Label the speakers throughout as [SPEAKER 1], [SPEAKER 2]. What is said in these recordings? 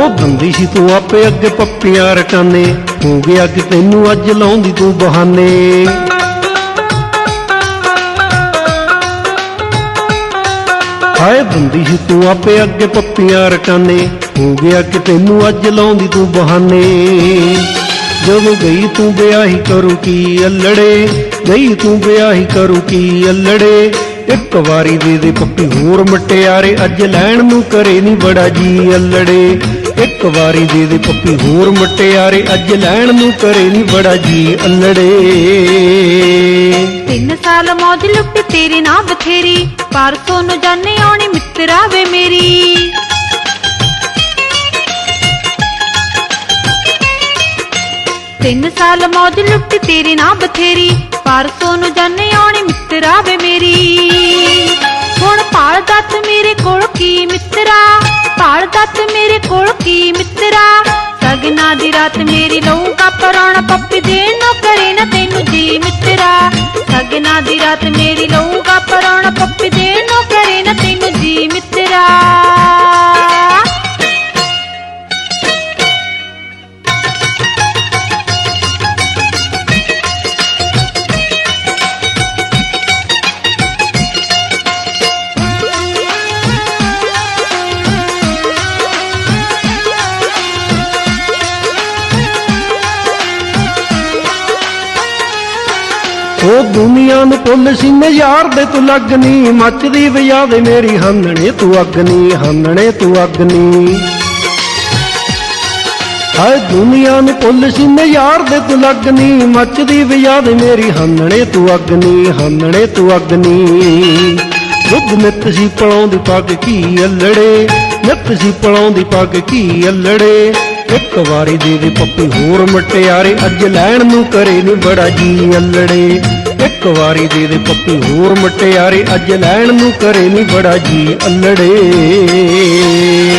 [SPEAKER 1] ਉਹ ਬੰਦੀ ਸੀ ਤੂੰ ਆਪੇ ਅੱਗੇ ਪੱਪੀਆਂ ਰਟਾਨੇ। ਹੋ ਗਿਆ ਕਿ ਤੈਨੂੰ ਅੱਜ ਲਾਉਂਦੀ ਤੂੰ ਬਹਾਨੇ। ਹਾਏ ਬੰਦੀ ਸੀ ਤੂੰ ਆਪੇ ਅੱਗੇ ਪੱਪੀਆਂ ਰਟਾਨੇ। ਹੋ ਗਿਆ ਕਿ ਤੈਨੂੰ ਅੱਜ ਲਾਉਂਦੀ ਤੂੰ ਬਹਾਨੇ। ਜਦੋਂ ਗਈ ਤੂੰ ਵਿਆਹੀ ਕਰੂ ਕੀ ਅਲੜੇ। ਗਈ ਤੂੰ ਵਿਆਹੀ ਕਰੂ ਕੀ ਅਲੜੇ। ਇੱਕ ਵਾਰੀ ਦੇ ਦੇ ਪੱਪੀ ਹੋਰ ਮਟਿਆਰੇ। ਅੱਜ ਲੈਣ ਨੂੰ ਕਰੇ ਨਹੀਂ ਬੜਾ ਜੀ ਅਲੜੇ। ਇੱਕ ਵਾਰੀ ਦੇ ਦੇ ਪੱਪੀ ਹੋਰ ਮਟਿਆਰੇ, ਅੱਜ ਲੈਣ ਨੂੰ ਕਰੇ ਨਹੀਂ ਬੜਾ ਜੀ ਅਲੜੇ
[SPEAKER 2] ਤਿੰਨ ਸਾਲ ਮੌਜ ਲੁੱਟ ਤੇਰੇ ਨਾਲ ਬਥੇਰੀ, ਪਰਸੋਂ ਨੂੰ ਜਾਣੇ ਆਉਣੀ ਮਿੱਤਰਾ ਵੇ ਮੇਰੀ। ਤਿੰਨ ਸਾਲ ਮੌਜ ਲੁੱਟ ਤੇਰੇ ਨਾਲ ਬਥੇਰੀ, ਪਰਸੋਂ ਨੂੰ ਜਾਣੇ ਆਉਣੀ ਮਿੱਤਰਾ ਵੇ ਮੇਰੀ। ਹੁਣ ਭਾਲ ਦੱਤ ਮੇਰੇ ਕੋਲ ਕੀ ਮਿੱਤਰਾ ਭਾਲ ਦੱਤ ਮੇਰੇ ਕੋਲ ਕੀ ਮਿੱਤਰਾ? ਸਗਨਾ ਦੀ ਰਾਤ ਮੇਰੀ ਲਊਗਾ ਪਰਾਉਣਾ ਪੱਪੀ ਦੇਣ ਨੂੰ ਕਰੇ ਨਾ ਤੈਨੂੰ ਜੀ ਮਿੱਤਰਾ। ਸਗਨਾ ਦੀ ਰਾਤ ਮੇਰੀ ਲਊਗਾ
[SPEAKER 1] ਉਹ ਦੁਨੀਆ ਨੂੰ ਭੁੱਲ ਸੀ ਨੇ ਯਾਰ ਦੇ ਤੂੰ ਲੱਗਨੀ ਮੱਚਦੀ ਵਿਆਵੇ ਮੇਰੀ ਹੰਨਣੇ ਤੂੰ ਅਗਨੀ ਹੰਨਣੇ ਤੂੰ ਅਗਨੀ ਹਾਏ ਦੁਨੀਆ ਨੂੰ ਭੁੱਲ ਸੀ ਨੇ ਯਾਰ ਦੇ ਤੂੰ ਲੱਗਨੀ ਮੱਚਦੀ ਵਿਆਹ ਵਿਆਵੇ ਮੇਰੀ ਹੰਨਣੇ ਤੂੰ ਅਗਨੀ ਹੰਨਣੇ ਤੂੰ ਅਗਨੀ ਦੁੱਧ ਨਿੱਤ ਸੀ ਪਲਾਉਂਦੀ ਪੱਗ ਕੀ ਅਲੜੇ, ਨਿੱਤ ਸੀ ਪਲਾਉਂਦੀ ਪੱਗ ਕੀ ਅਲੜੇ। ਇੱਕ ਵਾਰੀ ਦੇ ਦੇ ਪੱਪੀ ਹੋਰ ਮਟਿਆਰੇ, ਅੱਜ ਲੈਣ ਨੂੰ ਕਰੇ ਨੀ ਬੜਾ ਜੀ ਅਲੜੇ। ਇੱਕ ਵਾਰੀ ਦੇ ਦੇ ਪੱਪੀ ਹੋਰ ਮਟਿਆਰੇ, ਅੱਜ ਲੈਣ ਨੂੰ ਕਰੇ ਨੀ ਬੜਾ ਜੀ ਅਲੜੇ।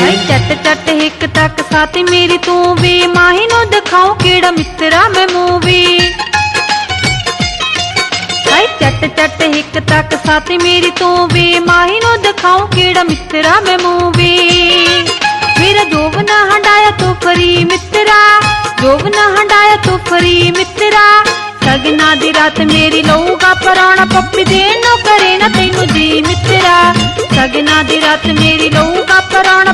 [SPEAKER 2] ਹਾਏ ਚੱਟ ਚੱਟ ਇੱਕ ਤੱਕ ਸਾਥ ਮੇਰੀ ਤੂੰ ਵੀ। ਮਾਹੀ ਨੂੰ ਦਿਖਾਓ ਕਿਹੜਾ ਮਿੱਤਰਾ ਮੈਂ ਮੂਵੀ ਹਾਏ ਚੱਟ ਚੱਟ ਇੱਕ ਤੱਕ ਸਾਥ ਮੇਰੀ ਤੂੰ ਵੀ। ਮਾਹੀ ਨੂੰ ਦਿਖਾਓ ਕਿਹੜਾ ਮਿੱਤਰਾ ਮੈਂ ਮੂਵੀ ਮੇਰਾ ਜੋਬ ਨਾ ਹੰਡਾਇਆ ਤੂੰ ਫਰੀ ਮਿੱਤਰਾ, ਜੋਬ ਨਾ ਹੰਡਾਇਆ ਤੂੰ ਫਰੀ ਮਿੱਤਰਾ। ਸਗਨਾ ਦੀ ਰਾਤ ਮੇਰੀ ਲਊਗਾ ਪਰਾਉਣਾ ਪੱਪੀ ਦੇ ਨੋ ਕਰੇ ਨਾ ਤੈਨੂੰ ਜੀ ਮਿੱਤਰਾ। ਸਗਨਾ ਦੀ ਰਾਤ ਮੇਰੀ ਲਊਗਾ ਪਰਾਉਣਾ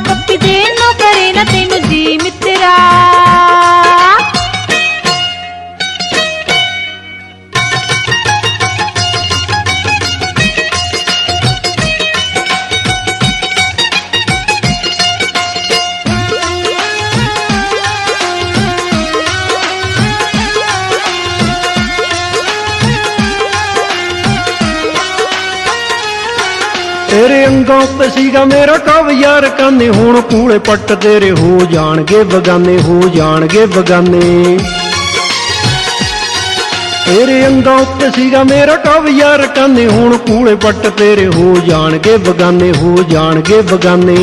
[SPEAKER 1] ਤੇਰੇ ਅੰਗਾਂ ਉੱਤੇ ਸੀਗਾ ਮੇਰਾ ਕਵ ਯਾਰ ਕਾਨੇ ਹੁਣ ਕੂਲੇ ਪੱਟ ਤੇਰੇ ਹੋ ਜਾਣਗੇ ਬਗਾਨੇ, ਹੋ ਜਾਣਗੇ ਬਗਾਨੇ। ਤੇਰੇ ਅੰਗਾਂ ਉੱਤੇ ਸੀਗਾ ਮੇਰਾ ਕਵ ਯਾਰ ਕਾਨੇ ਹੁਣ ਕੂਲੇ ਪੱਟ ਤੇਰੇ ਹੋ ਜਾਣਗੇ ਬਗਾਨੇ, ਹੋ ਜਾਣਗੇ ਬਗਾਨੇ।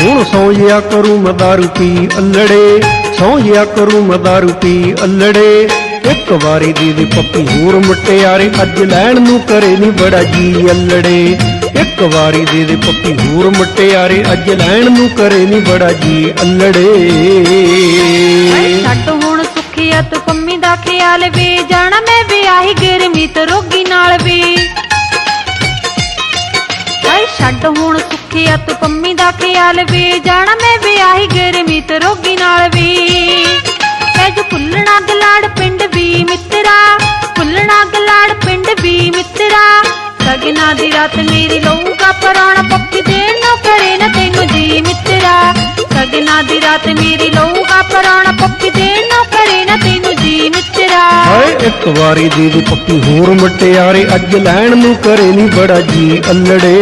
[SPEAKER 1] ਹੁਣ ਸੌਂ ਜਿਆ ਕਰੂ ਮੈਂ ਦਾਰੂ ਪੀ ਅਲੜੇ, ਸੌਂ ਜਿਆ ਕਰੂ ਮੈਂ ਦਾਰੂ ਪੀ ਅਲੜੇ। ਇੱਕ ਵਾਰੀ ਦੀ ਦੀ ਪੱਪੀ ਹੋਰ ਮਟਿਆਰੇ, ਅੱਜ ਲੈਣ ਨੂੰ ਕਰੇ ਨਹੀਂ ਬੜਾ ਜੀ ਅਲੜੇ। ਇੱਕ ਵਾਰੀ ਦੇ ਦੇ ਪੱਪੀ ਹੋਰ ਮਟਿਆਰੇ, ਅੱਜ ਲੈਣ ਨੂੰ ਕਰੇ ਨਹੀਂ ਬੜਾ ਜੀ ਅਲੜੇ।
[SPEAKER 2] ਹਾਏ ਹੁਣ ਸੁਖਿਆ, ਤੂੰ ਪੰਮੀ ਦਾ ਖਿਆਲ ਵੇ, ਜਾਣਾ ਮੈਂ ਵਿਆਹੀ ਗਰਮੀਤ ਰੋਗੀ ਨਾਲ ਵੇ। ਹਾਏ, ਛੱਡ ਹੁਣ ਸੁਖਿਆ, ਤੂੰ ਪੰਮੀ ਦਾ ਖਿਆਲ ਵੇ, ਜਾਣਾ ਮੈਂ ਵਿਆਹੀ ਗਰਮੀਤ ਰੋਗੀ ਨਾਲ ਵੇ। ਐ ਜੋ ਫੁੱਲਣਾ ਗਲਾੜ ਪਿੰਡ ਵੀ ਮਿੱਤਰਾ, ਫੁੱਲਣਾ ਗਲਾੜ ਪਿੰਡ ਵੀ ਮਿੱਤਰਾ, ਸਗਨਾ ਦੀ ਰਾਤ ਮੇਰੀ ਪਰਾਣਾ ਪੱਪੀ ਦੇਣ ਨੂੰ ਕਰੇ ਨਾ ਤੈਨੂੰ ਜੀ ਮਿੱਤਰਾ। ਸਗਨਾ ਦੀ ਰਾਤ ਮੇਰੀ ਲਊਗਾ ਪਰਾਣਾ ਪੱਪੀ ਦੇਣ ਨੂੰ ਕਰੇ ਨਾ ਤੈਨੂੰ ਜੀ ਮਿੱਤਰਾ।
[SPEAKER 1] ਹਾਏ ਇੱਕ ਵਾਰੀ ਦੇ ਦੇ ਪੱਪੀ ਹੋਰ ਮਟਿਆਰੇ ਅੱਜ ਲੈਣ ਨੂੰ ਕਰੇ ਨਹੀਂ ਬੜਾ ਜੀ ਅਲੜੇ।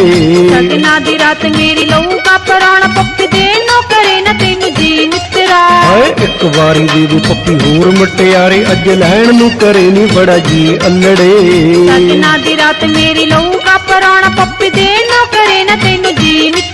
[SPEAKER 2] ਸਗਨਾ ਦੀ ਰਾਤ ਮੇਰੀ ਲਊਗਾ ਪਰਾਣਾ ਪੱਪੀ ਦੇਣ ਨੂੰ ਕਰੇ ਨਾ ਤੈਨੂੰ ਜੀ ਮਿੱਤਰਾ।
[SPEAKER 1] ਹਾਏ ਇੱਕ ਵਾਰੀ ਦੇ ਦੇ ਪੱਪੀ ਹੋਰ ਮਟਿਆਰੇ ਅੱਜ ਲੈਣ ਨੂੰ ਕਰੇ ਨਹੀਂ ਬੜਾ ਜੀ ਅਲੜੇ।
[SPEAKER 2] ਸਗਨਾ ਦੀ ਰਾਤ ਮੇਰੀ ਲਊਗਾ ਪਰਾਣਾ ਪੱਪੀ ਦੇਣ ਨੂੰ ਕਰੇ ਨਾ ਤੈਨੂੰ ਜੀ ਮਿੱਤਰਾ